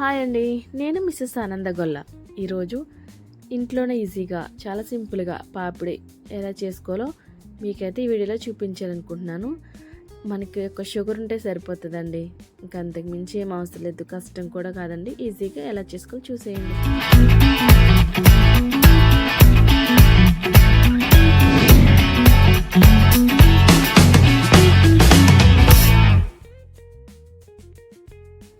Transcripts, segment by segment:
Hi అండి. నేను missus ఆనందగొల్ల ఈరోజు ఇంట్లోనే ఈజీగా చాలా సింపుల్గా పాపిడి ఎలా చేసుకోవాలో మీకైతే ఈ వీడియోలో చూపించాలనుకుంటున్నాను. మనకి ఒక షుగర్ ఉంటే సరిపోతుందండి. ఇంకా అంతకు మించి ఏం అవసరం లేదు. కష్టం కూడా కాదండి. ఈజీగా ఎలా చేసుకోవాలో చూసేయండి.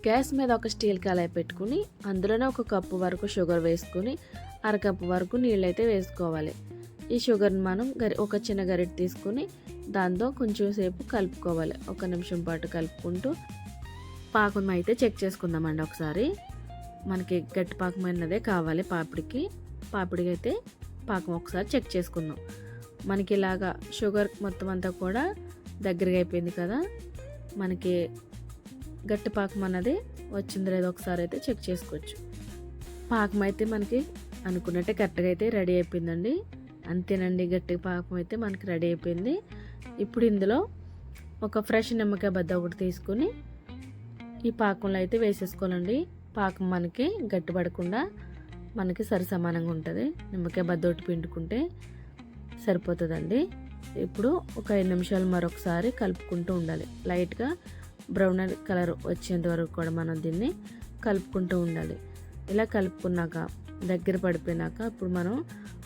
గ్యాస్ మీద ఒక స్టీల్ కళాయి పెట్టుకుని అందులోనే ఒక కప్పు వరకు షుగర్ వేసుకుని అరకప్పు వరకు నీళ్ళైతే వేసుకోవాలి. ఈ షుగర్ని మనం గరి ఒక చిన్న గరిటె తీసుకుని దాంతో కొంచెం సేపు కలుపుకోవాలి. ఒక నిమిషం పాటు కలుపుకుంటూ పాకం అయితే చెక్ చేసుకుందామండి ఒకసారి. మనకి గట్టి పాకమైనదే కావాలి పాపిడికి. పాపిడికి అయితే పాకం ఒకసారి చెక్ చేసుకుందాం. మనకి ఇలాగా షుగర్ మొత్తం అంతా కూడా దగ్గరగా అయిపోయింది కదా. మనకి గట్టి పాకం అన్నది వచ్చింది లేదో ఒకసారి అయితే చెక్ చేసుకోవచ్చు. పాకం అయితే మనకి అనుకున్నట్టే కరెక్ట్గా అయితే రెడీ అయిపోయిందండి. అంతేనండి గట్టి పాకం అయితే మనకి రెడీ అయిపోయింది. ఇప్పుడు ఇందులో ఒక ఫ్రెష్ నిమ్మకాయ బద్ద ఒకటి తీసుకుని ఈ పాకంలో అయితే వేసేసుకోవాలండి. పాకం మనకి గట్టి పడకుండా మనకి సరి సమానంగా ఉంటుంది. నిమ్మకాయ బద్ద ఒకటి పిండుకుంటే సరిపోతుందండి. ఇప్పుడు ఒక ఐదు నిమిషాలు మరొకసారి కలుపుకుంటూ ఉండాలి. లైట్గా బ్రౌన్ కలర్ వచ్చేంత వరకు కూడా మనం దీన్ని కలుపుకుంటూ ఉండాలి. ఇలా కలుపుకున్నాక దగ్గర పడిపోయినాక ఇప్పుడు మనం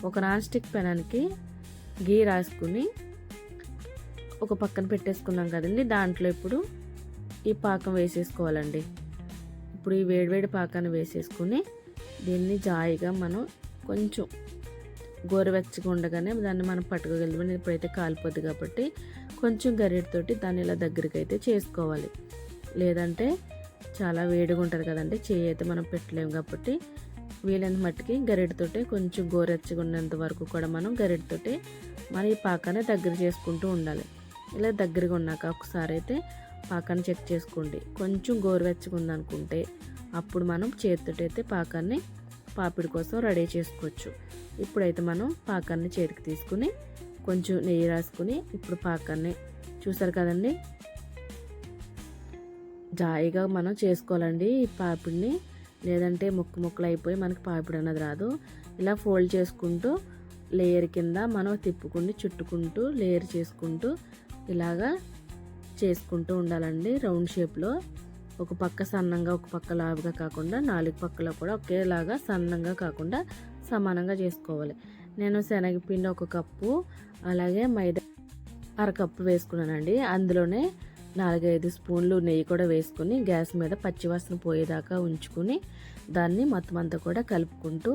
ఒక నాన్ స్టిక్ పెనానికి గీ రాసుకుని ఒక పక్కన పెట్టేసుకున్నాం కదండి. దాంట్లో ఇప్పుడు ఈ పాకం వేసేసుకోవాలండి. ఇప్పుడు ఈ వేడివేడి పాకాన్ని వేసేసుకుని దీన్ని జాయిగా మనం కొంచెం గోరువెచ్చగా ఉండగానే దాన్ని మనం పట్టుకోగలుగుతాం ఇప్పుడైతే కాలిపోద్ది కాబట్టి కొంచెం గరిటతోటి దాన్ని ఇలా దగ్గరికి అయితే చేసుకోవాలి. లేదంటే చాలా వేడిగా ఉంటుంది కదండి చేయి అయితే మనం పెట్టలేము కాబట్టి వీలైన మట్టికి గరిటతోటి కొంచెం గోరెచ్చగా ఉన్నంత వరకు కూడా మనం గరిటతోటి మన ఈ పాకాన్ని దగ్గర చేసుకుంటూ ఉండాలి. ఇలా దగ్గరగా ఉన్నాక ఒకసారి అయితే పాకాన్ని చెక్ చేసుకోండి. కొంచెం గోరువెచ్చగా ఉందనుకుంటే అప్పుడు మనం చేతితో అయితే పాకాన్ని పాపిడి కోసం రెడీ చేసుకోవచ్చు. ఇప్పుడైతే మనం పాకాన్ని చేతికి తీసుకుని కొంచెం నెయ్యి రాసుకుని ఇప్పుడు పాకాన్ని చూసారు కదండి? జాయిగా మనం చేసుకోవాలండి ఈ పాపిడిని. లేదంటే ముక్కు ముక్కలు అయిపోయి మనకి పాపిడి అన్నది రాదు. ఇలా ఫోల్డ్ చేసుకుంటూ లేయర్ కింద మనం తిప్పుకుంటూ చుట్టుకుంటూ లేయర్ చేసుకుంటూ ఇలాగా చేసుకుంటూ ఉండాలండి రౌండ్ షేప్లో. ఒక పక్క సన్నంగా ఒక పక్క లావుగా కాకుండా నాలుగు పక్కలో కూడా ఒకేలాగా సన్నంగా కాకుండా సమానంగా చేసుకోవాలి. నేను శనగపిండి ఒక కప్పు అలాగే మైదా అరకప్పు వేసుకున్నానండి. అందులోనే నాలుగైదు స్పూన్లు నెయ్యి కూడా వేసుకుని గ్యాస్ మీద పచ్చివాసన పోయేదాకా ఉంచుకుని దాన్ని మొత్తం అంతా కూడా కలుపుకుంటూ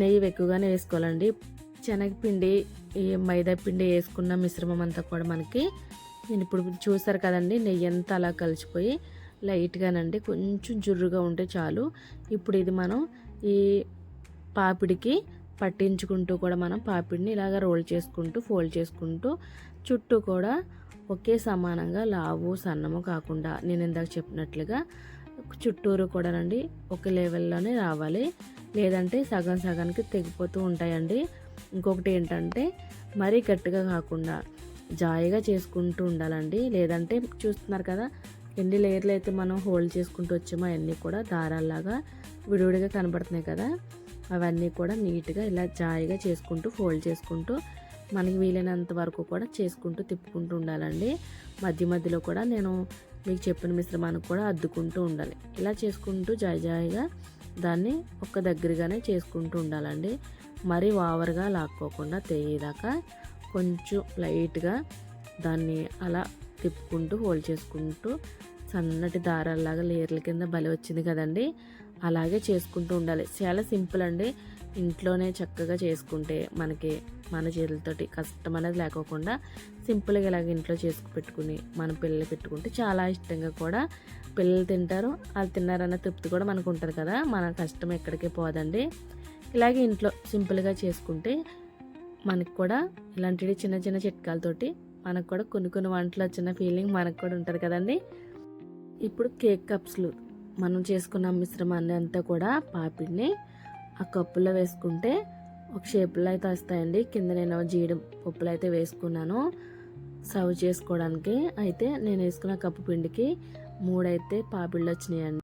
నెయ్యి ఎక్కువగానే వేసుకోవాలండి. శనగపిండి ఈ మైదా పిండి వేసుకున్న మిశ్రమం అంతా కూడా మనకి నేను ఇప్పుడు చూసారు కదండి నెయ్యి అంతా అలా కలిసిపోయి లైట్గానండి కొంచెం జుర్రుగా ఉంటే చాలు. ఇప్పుడు ఇది మనం ఈ పాపిడికి పట్టించుకుంటూ కూడా మనం పాపిడిని ఇలాగ రోల్ చేసుకుంటూ ఫోల్డ్ చేసుకుంటూ చుట్టూ కూడా ఒకే సమానంగా లావు సన్నము కాకుండా నేను ఇందాక చెప్పినట్లుగా చుట్టూరు కూడానండి ఒక లెవెల్లోనే రావాలి. లేదంటే సగం సగానికి తెగిపోతూ ఉంటాయండి. ఇంకొకటి ఏంటంటే మరీ గట్టిగా కాకుండా జాయిగా చేసుకుంటూ ఉండాలండి. లేదంటే చూస్తున్నారు కదా ఎన్ని లేయర్లు అయితే మనం హోల్డ్ చేసుకుంటూ వచ్చామో అవన్నీ కూడా దారాల్లాగా విడివిడిగా కనబడుతున్నాయి కదా. అవన్నీ కూడా నీట్గా ఇలా జాయిగా చేసుకుంటూ ఫోల్డ్ చేసుకుంటూ మనకి వీలైనంత వరకు కూడా చేసుకుంటూ తిప్పుకుంటూ ఉండాలండి. మధ్య మధ్యలో కూడా నేను మీకు చెప్పిన మిశ్రమానికి కూడా అద్దుకుంటూ ఉండాలి. ఇలా చేసుకుంటూ జాయి జాయిగా దాన్ని ఒక్క దగ్గరగానే చేసుకుంటూ ఉండాలండి. మరీ ఓవర్గా లాక్కోకుండా తెయ్యేదాకా కొంచెం లైట్గా దాన్ని అలా తిప్పుకుంటూ హోల్డ్ చేసుకుంటూ సన్నటి దారాల్లాగా లేయర్ల కింద బలి వచ్చింది కదండి అలాగే చేసుకుంటూ ఉండాలి. చాలా సింపుల్ అండి. ఇంట్లోనే చక్కగా చేసుకుంటే మనకి మన చేతులతోటి కష్టం అనేది లేకోకుండా సింపుల్గా ఇలాగ ఇంట్లో చేసుకు పెట్టుకుని మన పిల్లలు పెట్టుకుంటే చాలా ఇష్టంగా కూడా పిల్లలు తింటారు. వాళ్ళు తిన్నారన్న తృప్తి కూడా మనకు ఉంటుంది కదా. మన కష్టం ఎక్కడికి పోదండి. ఇలాగే ఇంట్లో సింపుల్గా చేసుకుంటే మనకు కూడా ఇలాంటివి చిన్న చిన్న చిట్కాలతోటి మనకు కూడా కొన్ని కొన్ని వంటలు వచ్చిన ఫీలింగ్ మనకు కూడా ఉంటుంది కదండి. ఇప్పుడు కేక్ కప్స్లు. మనం చేసుకున్న మిశ్రమాన్ని అంతా కూడా పాపిడిని ఆ కప్పులో వేసుకుంటే ఒక షేపులో అయితే వస్తాయండి. కింద నేను జీడి పప్పులు అయితే వేసుకున్నాను. సర్వ్ చేసుకోవడానికి అయితే నేను వేసుకున్న కప్పు పిండికి మూడైతే పాపిళ్ళు వచ్చినాయండి.